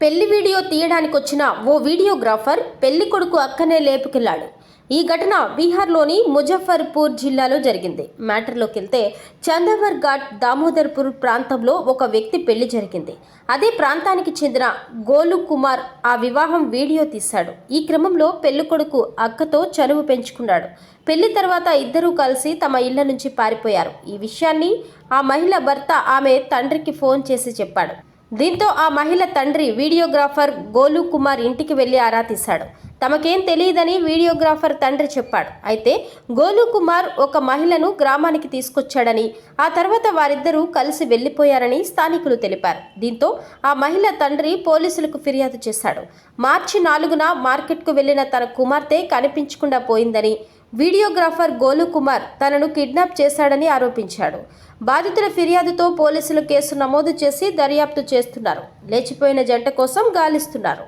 పెళ్ళి వీడియో తీయడానికి వచ్చిన ఓ వీడియోగ్రాఫర్ పెళ్ళి కొడుకు అక్కనే లేపుకెళ్ళాడు ఈ ఘటన బీహార్లోని ముజఫర్పూర్ జిల్లాలో జరిగింది. మ్యాటర్లోకి వెళ్తే చందవర్ ఘాట్ దామోదర్పూర్ ప్రాంతంలో ఒక వ్యక్తి పెళ్ళి జరిగింది. అదే ప్రాంతానికి చెందిన గోలు కుమార్ ఆ వివాహం వీడియో తీశాడు. ఈ క్రమంలో పెళ్ళి కొడుకు అక్కతో చనువు పెంచుకున్నాడు. పెళ్ళి తర్వాత ఇద్దరూ కలిసి తమ ఇళ్ళ నుంచి పారిపోయారు. ఈ విషయాన్ని ఆ మహిళ భర్త ఆమె తండ్రికి ఫోన్ చేసి చెప్పాడు. దీంతో ఆ మహిళ తండ్రి వీడియోగ్రాఫర్ గోలు కుమార్ ఇంటికి వెళ్ళి ఆరా తీశాడు. తమకేం తెలియదని వీడియోగ్రాఫర్ తండ్రి చెప్పాడు. అయితే గోలు కుమార్ ఒక మహిళను గ్రామానికి తీసుకొచ్చాడని ఆ తర్వాత వారిద్దరూ కలిసి వెళ్ళిపోయారని స్థానికులు తెలిపారు. దీంతో ఆ మహిళ తండ్రి పోలీసులకు ఫిర్యాదు చేశాడు. మార్చి నాలుగున మార్కెట్కు వెళ్ళిన తన కుమార్తె కనిపించకుండా పోయిందని వీడియోగ్రాఫర్ గోలు కుమార్ తనను కిడ్నాప్ చేశాడని ఆరోపించాడు. బాధితుల ఫిర్యాదుతో పోలీసులు కేసు నమోదు చేసి దర్యాప్తు చేస్తున్నారు. లేచిపోయిన జంట కోసం గాలిస్తున్నారు.